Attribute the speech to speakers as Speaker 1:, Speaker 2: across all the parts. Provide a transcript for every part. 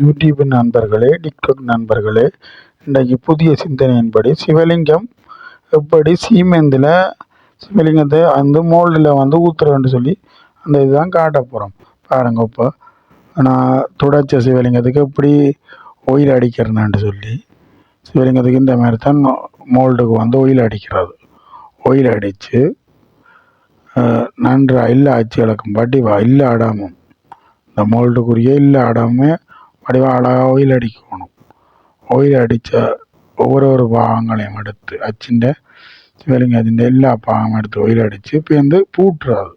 Speaker 1: YouTube நண்பர்களே TikTok நண்பர்களே இன்றைக்கு புதிய சிந்தனையின்படி சிவலிங்கம் எப்படி சீமெந்தில் சிவலிங்கத்தை அந்த மோல்டில் வந்து ஊற்றுறேன்னு சொல்லி அந்த இதுதான் காட்ட போகிறோம் பாருங்க இப்போ நான் துடைச்ச சிவலிங்கத்துக்கு எப்படி ஒயில் அடிக்கிறேன்னு சொல்லி சிவலிங்கத்துக்கு இந்த மாதிரி தான் மோல்டுக்கு வந்து ஒயில் அடிக்கிறது. ஒயில் அடித்து நன்றாக இல்லை ஆச்சு இழக்கும் வடிவா இல்லை ஆடாமல் இந்த மோல்டுக்குரிய இல்லை ஆடாமல் வடிவாக அழகாக ஓயில் அடிக்கணும். ഓയിൽ അടിച്ച ഓരോരോ ഭാഗങ്ങളെയും എടുത്ത് അച്ഛൻ്റെ വെലിങ്ങത്തിൻ്റെ എല്ലാ ഭാഗം എടുത്ത് ഓയിലടിച്ച് இப்போ வந்து பூட்டுறது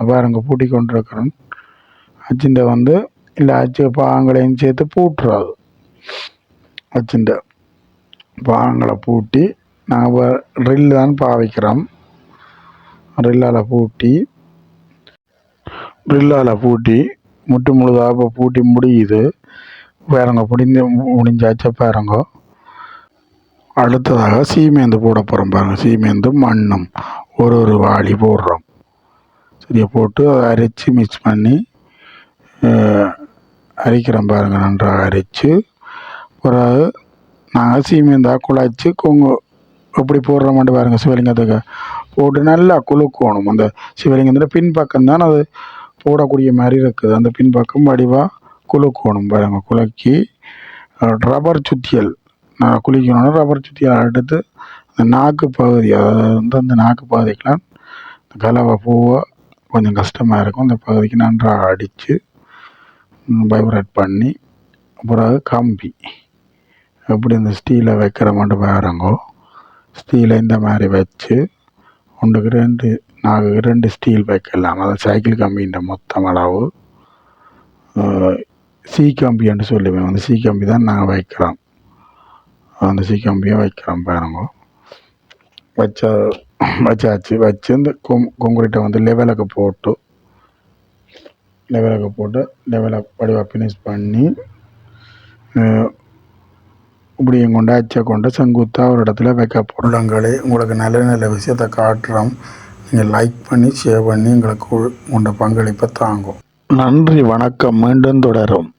Speaker 1: பாருங்க பூட்டி கொண்டிருக்கிறேன் அச்சிண்ட வந்து இல்லை அச்சு பாகங்களையும் சேர்த்து பூட்டுறது அச்சிண்ட பாகங்களை பூட்டி நாங்கள் ரில் தான் பாவிக்கிறோம். ரில்லால் பூட்டி ரில்லால் பூட்டி முட்டு முழுதாக இப்போ பூட்டி முடியுது. பேரங்க முடிஞ்ச முடிஞ்சாச்ச பாருங்க. அடுத்ததாக சீமேந்து போட போகிறோம் பாருங்க. சீமேந்து மண்ணும். ஒரு ஒரு வாளி போடுறோம். சரியா போட்டு அதை அரைச்சி மிக்ஸ் பண்ணி அரைக்கிறோம் பாருங்க நன்றாக அரைச்சி. பிறகு நாங்கள் சீமேந்தா குழச்சி கொங்கு எப்படி போடுற மாட்டு பாருங்க சிவலிங்கத்துக்கு. போட்டு நல்லா குலுக்கணும். அந்த சிவலிங்கத்தில் பின்பக்கம் தான் அது போடக்கூடிய மாதிரி இருக்குது. அந்த பின்பக்கம் வடிவாக குலுக்கணும் பாருங்க குலுக்கி. ரப்பர் சுத்தியல். நான் குளிக்கணும்னா ரப்பர் சுத்தியல். எடுத்து அந்த நாக்கு பகுதி அதாவது வந்து அந்த நாக்கு பகுதிக்கெலாம் இந்த கலவை பூவை கொஞ்சம் கஷ்டமாக இருக்கும். அந்த பகுதிக்கு நன்றாக அடித்து வைப்ரேட் பண்ணி பிறகு கம்பி. எப்படி இந்த ஸ்டீலை வைக்கிற மட்டும் பாருங்கோ. ஸ்டீலை இந்த மாதிரி வச்சு ஒன்றுக்கு ரெண்டு நாலு ரெண்டு ஸ்டீல் வைக்கலாம் அது சைக்கிள் கம்பின்ற மொத்தம் அளவு சி சி கம்பின்னு சொல்லுவேன். அந்த சி கம்பி தான் நாங்கள் வைக்கிறோம். அந்த சி கம்பியை வைக்கிறோம் பாருங்க. வச்சா வச்சாச்சு. வச்சு இந்த கொங் கொங்குரிட்டை வந்து லெவலுக்கு போட்டு லெவலுக்கு போட்டு லெவலை வடிவாக ஃபினிஷ் பண்ணி இப்படியும் கொண்டு அச்சை கொண்டு செங்குத்தாக ஒரு இடத்துல வைக்க பொருளங்களே உங்களுக்கு நல்ல நல்ல விஷயத்தை காட்டுறோம். நீங்கள் லைக் பண்ணி ஷேர் பண்ணி எங்களுக்கு உங்களோட பங்களிப்பை தாங்கும். நன்றி வணக்கம். மீண்டும் தொடரும்.